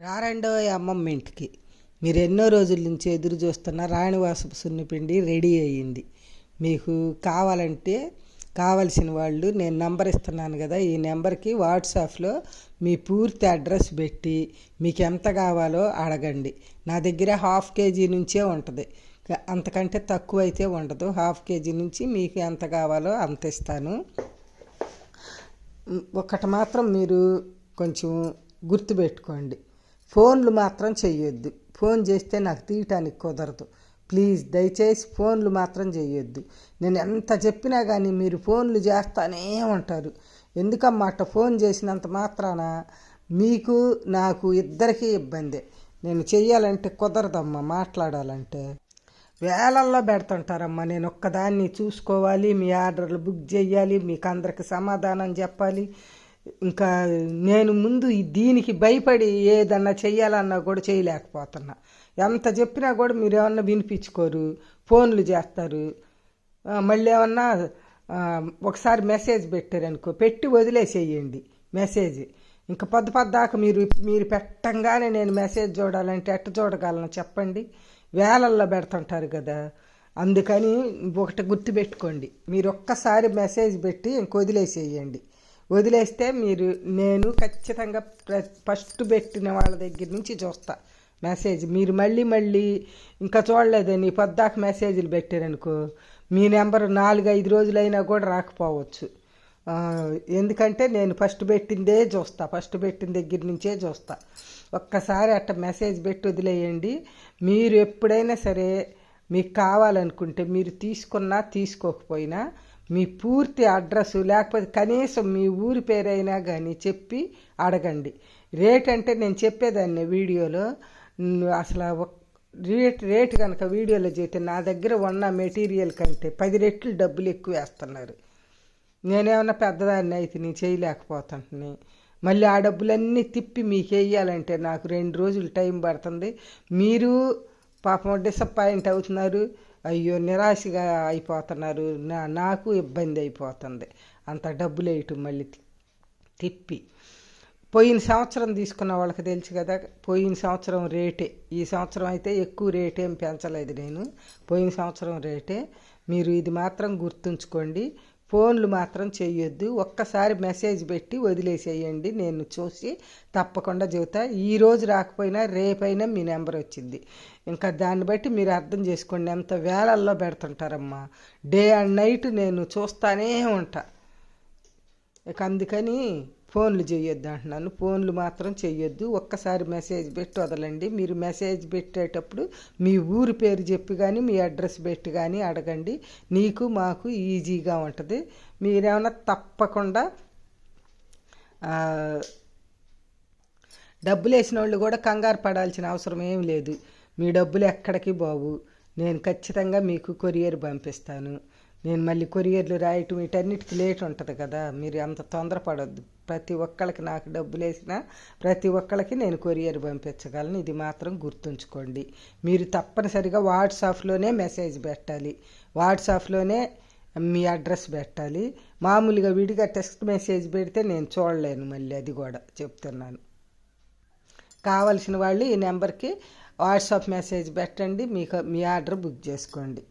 రారండో అమ్మమ్మ ఇంటికి. మీరు ఎన్నో రోజుల నుంచి ఎదురు చూస్తున్న రాణివాసపు సున్నిపిండి రెడీ అయ్యింది. మీకు కావాలంటే కావలసిన వాళ్ళు నేను నెంబర్ ఇస్తున్నాను కదా ఈ నెంబర్కి వాట్సాప్లో మీ పూర్తి అడ్రస్ పెట్టి మీకు ఎంత కావాలో అడగండి. నా దగ్గర హాఫ్ కేజీ నుంచే ఉంటుంది. అంతకంటే తక్కువ అయితే ఉండదు. హాఫ్ కేజీ నుంచి మీకు ఎంత కావాలో అంత ఇస్తాను. ఒకటి మాత్రం మీరు కొంచెం గుర్తుపెట్టుకోండి. ఫోన్లు మాత్రం చెయ్యొద్దు. ఫోన్ చేస్తే నాకు తీయటానికి కుదరదు. ప్లీజ్ దయచేసి ఫోన్లు మాత్రం చేయొద్దు నేను ఎంత చెప్పినా కానీ మీరు ఫోన్లు చేస్తానే ఉంటారు. ఎందుకమ్మా అట్ట ఫోన్ చేసినంత మాత్రాన మీకు నాకు ఇద్దరికీ ఇబ్బందే. నేను చెయ్యాలంటే కుదరదమ్మా మాట్లాడాలంటే. వేలల్లో పెడుతుంటారమ్మా నేను ఒక్కదాన్ని చూసుకోవాలి మీ ఆర్డర్లు బుక్ చేయాలి మీకు అందరికి సమాధానం చెప్పాలి. ఇంకా నేను ముందు దీనికి భయపడి ఏదన్నా చెయ్యాలన్నా కూడా చేయలేకపోతున్నా. ఎంత చెప్పినా కూడా మీరు ఏమన్నా వినిపించుకోరు ఫోన్లు చేస్తారు. మళ్ళీ ఏమన్నా ఒకసారి మెసేజ్ పెట్టారనుకో పెట్టి వదిలేసేయండి మెసేజ్. ఇంకా పొద్దు పొద్దాక మీరు మీరు పెట్టంగానే నేను మెసేజ్ చూడాలంటే ఎట్ట చూడగలను చెప్పండి? వేలల్లో పెడుతుంటారు కదా. అందుకని ఒకటి గుర్తుపెట్టుకోండి. మీరు ఒక్కసారి మెసేజ్ పెట్టి ఇంక వదిలేసేయండి. వదిలేస్తే మీరు నేను ఖచ్చితంగా ఫస్ట్ పెట్టిన వాళ్ళ దగ్గర నుంచి చూస్తా. మెసేజ్ మీరు మళ్ళీ మళ్ళీ ఇంకా చూడలేదని పొద్దాక మెసేజ్లు పెట్టారనుకో మీ నెంబర్ నాలుగు ఐదు రోజులైనా కూడా రాకపోవచ్చు. ఎందుకంటే నేను ఫస్ట్ పెట్టిందే చూస్తా. ఫస్ట్ పెట్టిన దగ్గర నుంచే చూస్తా. ఒక్కసారి అట్ట మెసేజ్ పెట్టి వదిలేయండి. మీరు ఎప్పుడైనా సరే మీకు కావాలనుకుంటే మీరు తీసుకున్నా తీసుకోకపోయినా మీ పూర్తి అడ్రస్ లేకపోతే కనీసం మీ ఊరి పేరైనా కానీ చెప్పి అడగండి. రేట్ అంటే నేను చెప్పేదాన్ని వీడియోలో. అసలు రేట్ రేట్ కనుక వీడియోలో చేస్తే నా దగ్గర ఉన్న మెటీరియల్ కంటే పది రెట్లు డబ్బులు ఎక్కువ వేస్తున్నారు. నేనేమన్నా పెద్దదాన్ని అయితే నేను చేయలేకపోతుంటుని మళ్ళీ ఆ డబ్బులన్నీ తిప్పి మీకు వేయాలంటే నాకు రెండు రోజులు టైం పడుతుంది. మీరు పాపం డిసప్పాయింట్ అవుతున్నారు. అయ్యో నిరాశగా అయిపోతున్నారు. నా నాకు ఇబ్బంది అయిపోతుంది. అంత డబ్బులు వేయటం మళ్ళీ తిప్పి. పోయిన సంవత్సరం తీసుకున్న వాళ్ళకి తెలుసు కదా పోయిన సంవత్సరం రేటే. ఈ సంవత్సరం అయితే ఎక్కువ రేట్ ఏం పెంచలేదు నేను. పోయిన సంవత్సరం రేటే. మీరు ఇది మాత్రం గుర్తుంచుకోండి. ఫోన్లు మాత్రం చేయొద్దు. ఒక్కసారి మెసేజ్ పెట్టి వదిలేసేయండి. నేను చూసి తప్పకుండా చెబుతా. ఈ రోజు రాకపోయినా రేపైనా మీ నెంబర్ వచ్చింది. ఇంకా దాన్ని బట్టి మీరు అర్థం చేసుకోండి. ఎంత వేళల్లో పెడుతుంటారమ్మా. డే అండ్ నైట్ నేను చూస్తానే ఉంటా. ఇక అందుకని ఫోన్లు చేయొద్దు అంటున్నాను. ఫోన్లు మాత్రం చేయొద్దు. ఒక్కసారి మెసేజ్ పెట్టి వదలండి. మీరు మెసేజ్ పెట్టేటప్పుడు మీ ఊరి పేరు చెప్పి కానీ మీ అడ్రస్ పెట్టి కానీ అడగండి. నీకు మాకు ఈజీగా ఉంటుంది. మీరేమైనా తప్పకుండా డబ్బులు వేసిన వాళ్ళు కూడా కంగారు పడాల్సిన అవసరం ఏం లేదు. మీ డబ్బులు ఎక్కడికి బావు నేను ఖచ్చితంగా మీకు కొరియర్ పంపిస్తాను. నేను మళ్ళీ కొరియర్లు రాయటం వీటన్నిటికి లేట్ ఉంటుంది కదా. మీరు అంత తొందరపడొద్దు. ప్రతి ఒక్కళ్ళకి నాకు డబ్బులు వేసినా ప్రతి ఒక్కళ్ళకి నేను కొరియర్ పంపించగలను. ఇది మాత్రం గుర్తుంచుకోండి. మీరు తప్పనిసరిగా వాట్సాప్లోనే మెసేజ్ పెట్టాలి. వాట్సాప్లోనే మీ అడ్రస్ పెట్టాలి. మామూలుగా విడిగా టెక్స్ట్ మెసేజ్ పెడితే నేను చూడలేను మళ్ళీ అది కూడా చెప్తున్నాను. కావలసిన వాళ్ళు ఈ నెంబర్కి వాట్సాప్ మెసేజ్ పెట్టండి. మీకు మీ ఆర్డర్ బుక్ చేసుకోండి.